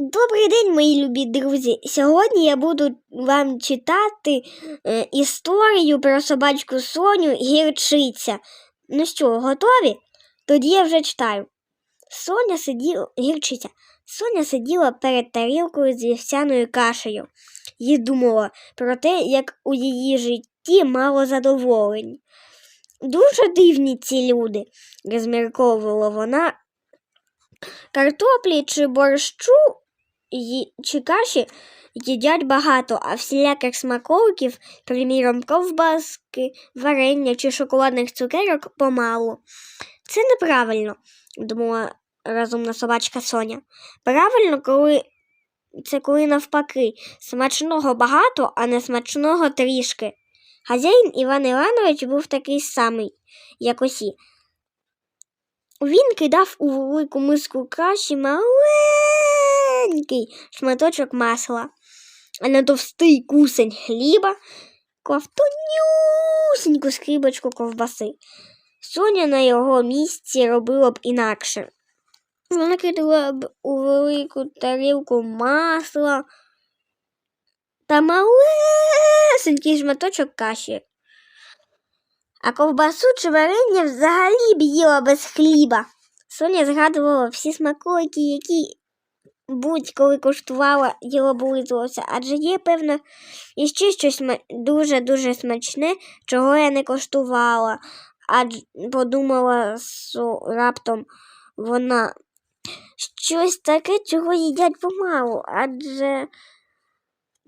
Добрий день, мої любі друзі. Сьогодні я буду вам читати е, історію про собачку Соню Гірчиця. Ну що, готові? Тоді я вже читаю. Соня сиділа гірчиця. Соня сиділа перед тарілкою з вівсяною кашею і думала про те, як у її житті мало задоволень. Дуже дивні ці люди, розмірковувала вона. Картоплі чи борщу чи каші їдять багато, а всіляких смаколиків, приміром, ковбаски, варення чи шоколадних цукерок помалу. Це неправильно, думала розумна собачка Соня. Правильно, коли це коли навпаки, смачного багато, а не смачного трішки. Хазяїн Іван Іванович був такий самий, як усі. Він кидав у велику миску каші маленький шматочок масла, а на товстий кусень хліба клав тонюсеньку скрібочку ковбаси. Соня на його місці робила б інакше. Вона кидала б у велику тарілку масла та малесенький шматочок каші. А ковбасу чи варення взагалі б їла без хліба. Соня згадувала всі смаколики, які будь-коли коштувала, їй облизувалося, адже є, певно, іще щось дуже-дуже смачне, чого я не коштувала. Адже подумала со, раптом вона щось таке, чого їдять помалу, адже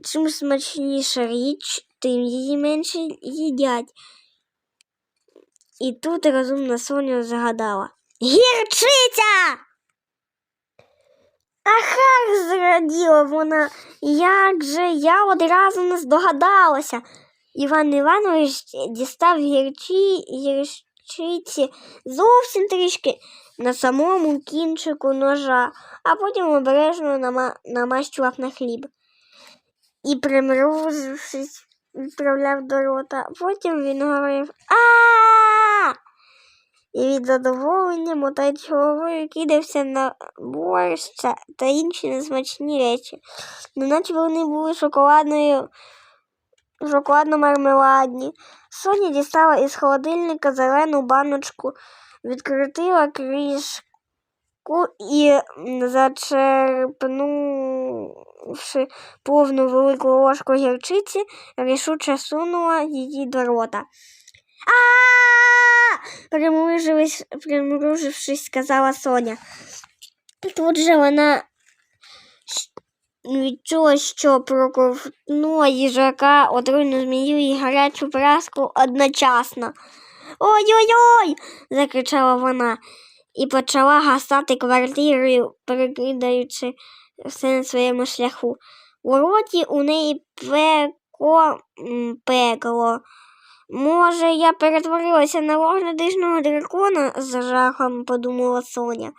чим смачніша річ, тим її менше їдять. І тут розумна Соня згадала. Гірчиця! Ага, зраділа вона. Як же я одразу не здогадалася. Іван Іванович дістав гірчі, гірчиці зовсім трішки на самому кінчику ножа, а потім обережно нама- намащував на хліб. І, примружившись, відправляв до рота. Потім він говорив а І від задоволення, мотаючи головою, кидався на борщ та- інші несмачні речі, неначе вони були шоколадною шоколадно-мармеладні. Соня дістала із холодильника зелену баночку, відкрутила кришку і, зачерпнувши повну велику ложку гірчиці, рішуче сунула її до рота. А! примружившись, сказала Соня. Тут же вона відчула, що проковтнула їжака, отруйну змію і гарячу праску одночасно. Ой-ой-ой. закричала вона і почала гасати квартирою, перекидаючи все на своєму шляху. У роті у неї пекло, пекло. Може, я перетворилася на вогнедишного дракона, з жахом подумала Соня.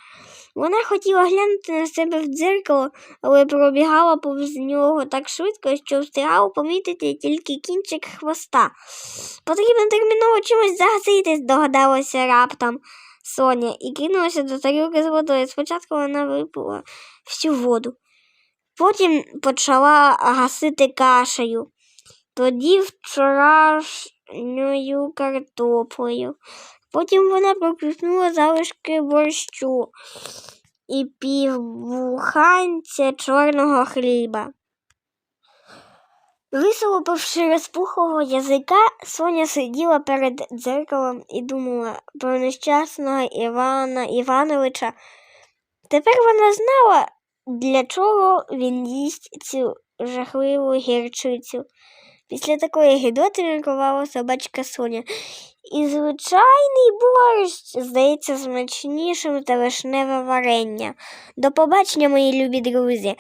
Вона хотіла глянути на себе в дзеркало, але пробігала повз нього так швидко, що встигала помітити тільки кінчик хвоста. Потрібно терміново чимось загасити, здогадалася раптом Соня і кинулася до тарілки з водою. Спочатку вона випила всю воду, потім почала гасити кашею, тоді вчорашньою картоплею. Потім вона проковтнула залишки борщу і півбуханця чорного хліба. Висолопивши розпухлого язика, Соня сиділа перед дзеркалом і думала про нещасного Івана Івановича. Тепер вона знала, для чого він їсть цю жахливу гірчицю. Після такої гидоти ринкувала собачка Соня. І звичайний борщ здається смачнішим та вишневе варення. До побачення, мої любі друзі!